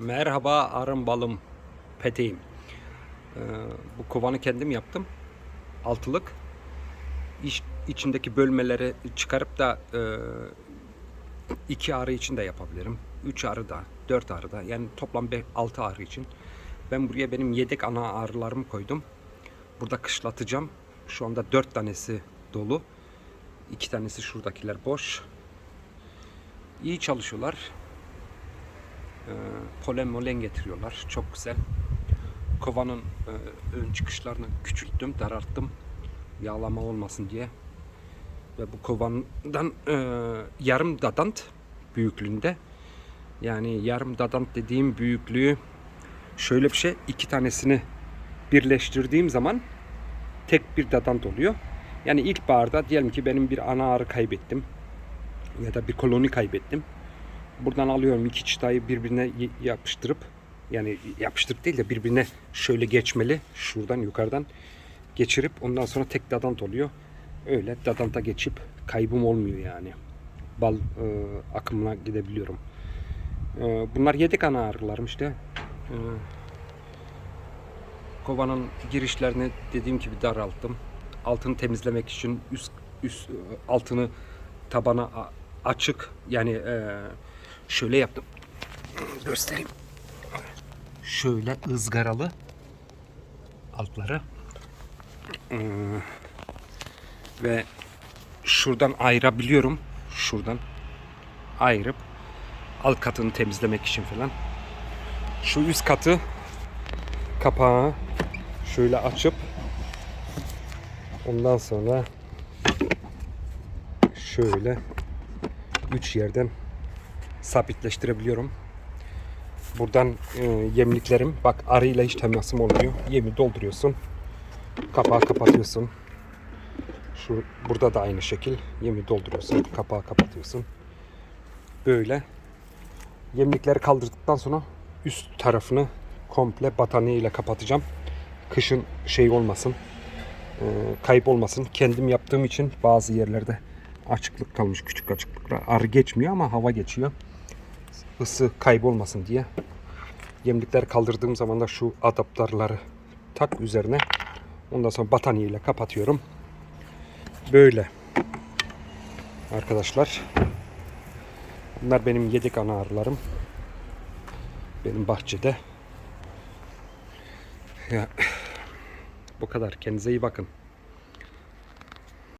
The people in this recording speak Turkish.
Merhaba arım balım peteğim. Ee, bu kovanı kendim yaptım. Altılık. İç, içindeki bölmeleri çıkarıp da e, iki arı için de yapabilirim. Üç arı da, dört arı da. Yani toplam be, altı arı için. Ben buraya benim yedek ana arılarımı koydum. Burada kışlatacağım. Şu anda dört tanesi dolu. İki tanesi şuradakiler boş. İyi çalışıyorlar. Ee, polen molen getiriyorlar. Çok güzel. Kovanın e, ön çıkışlarını küçülttüm, daralttım. Yağlama olmasın diye. Ve bu kovandan e, yarım dadant büyüklüğünde. Yani yarım dadant dediğim büyüklüğü şöyle bir şey. iki tanesini birleştirdiğim zaman tek bir dadant oluyor. Yani ilkbaharda diyelim ki benim bir ana arı kaybettim. Ya da bir koloni kaybettim. Buradan alıyorum iki çıtayı birbirine yapıştırıp yani yapıştırıp değil de birbirine şöyle geçmeli. Şuradan yukarıdan geçirip ondan sonra tek dadant oluyor. Öyle dadanta geçip kaybım olmuyor yani. Bal e, akımına gidebiliyorum. E, bunlar yedek ana arılarım işte. E, kovanın girişlerini dediğim gibi daralttım. Altını temizlemek için üst üst altını tabana açık yani e, şöyle yaptım. Göstereyim. Şöyle ızgaralı altları. Ee, ve şuradan ayırabiliyorum. Şuradan ayırıp alt katını temizlemek için falan. Şu üst katı kapağı şöyle açıp ondan sonra şöyle üç yerden sabitleştirebiliyorum. Buradan e, yemliklerim bak arıyla hiç temasım olmuyor. Yemi dolduruyorsun. Kapağı kapatıyorsun. Şu burada da aynı şekil yemi dolduruyorsun. Kapağı kapatıyorsun. Böyle yemlikleri kaldırdıktan sonra üst tarafını komple battaniye ile kapatacağım. Kışın şey olmasın. e, kayıp olmasın. Kendim yaptığım için bazı yerlerde açıklık kalmış küçük açıklıklar. Arı geçmiyor ama hava geçiyor. Isı kaybolmasın diye. Yemlikleri kaldırdığım zaman da şu adaptörleri tak üzerine. Ondan sonra battaniye ile kapatıyorum. Böyle. Arkadaşlar. Bunlar benim yedek ana arılarım. Benim bahçede. Ya, bu kadar. Kendinize iyi bakın.